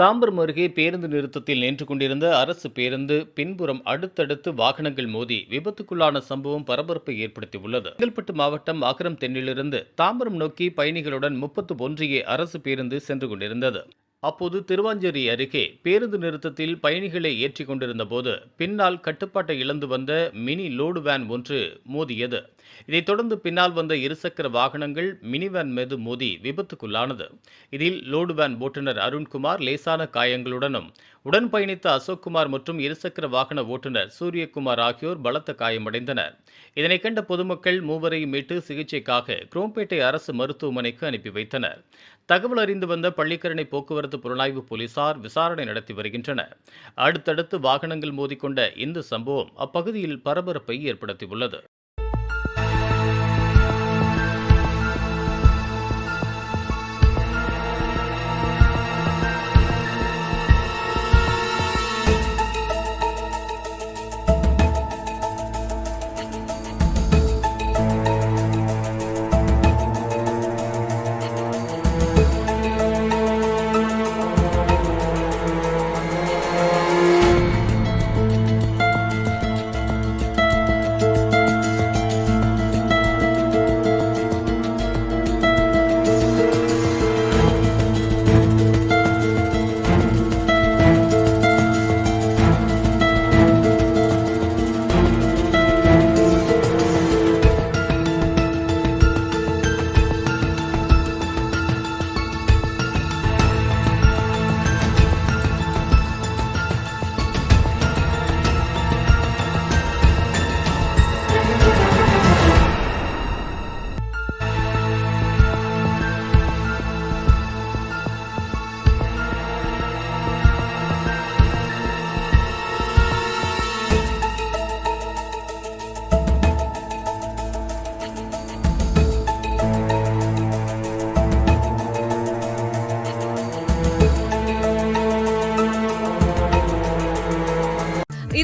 தாம்பரம் அருகே பேருந்து நிறுத்தத்தில் நின்று கொண்டிருந்த அரசு பேருந்து பின்புறம் அடுத்தடுத்து வாகனங்கள் மோதி விபத்துக்குள்ளான சம்பவம் பரபரப்பை ஏற்படுத்தியுள்ளது. செங்கல்பட்டு மாவட்டம் அகரம் தென்னிலிருந்து தாம்பரம் நோக்கி பயணிகளுடன் முப்பத்து ஒன்றிய அரசு பேருந்து சென்று கொண்டிருந்தது. அப்போது திருவாஞ்சேரி அருகே பேருந்து நிறுத்தத்தில் பயணிகளை ஏற்றிக் கொண்டிருந்த போது பின்னால் கட்டுப்பாட்டை இழந்து வந்த மினி லோடு வேன் ஒன்று மோதியது. இதைத் தொடர்ந்து பின்னால் வந்த இருசக்கர வாகனங்கள் மினி வேன் மீது மோதி விபத்துக்குள்ளானது. இதில் லோடு வேன் ஓட்டுநர் அருண்குமார் லேசான காயங்களுடனும் உடன் பயணித்த அசோக்குமார் மற்றும் இருசக்கர வாகன ஓட்டுநர் சூரியகுமார் ஆகியோர் பலத்த காயமடைந்தனர். இதனைக் கண்ட பொதுமக்கள் மூவரையும் மீட்டு சிகிச்சைக்காக குரோம்பேட்டை அரசு மருத்துவமனைக்கு அனுப்பி வைத்தனர். தகவல் அறிந்து வந்த பள்ளிக்கரணை போக்குவரத்து போக்குவரத்து புலனாய்வு போலீசார் விசாரணை நடத்தி வருகின்றனர். அடுத்தடுத்து வாகனங்கள் மோதிக்கொண்ட இந்த சம்பவம் அப்பகுதியில் பரபரப்பை ஏற்படுத்தியுள்ளது.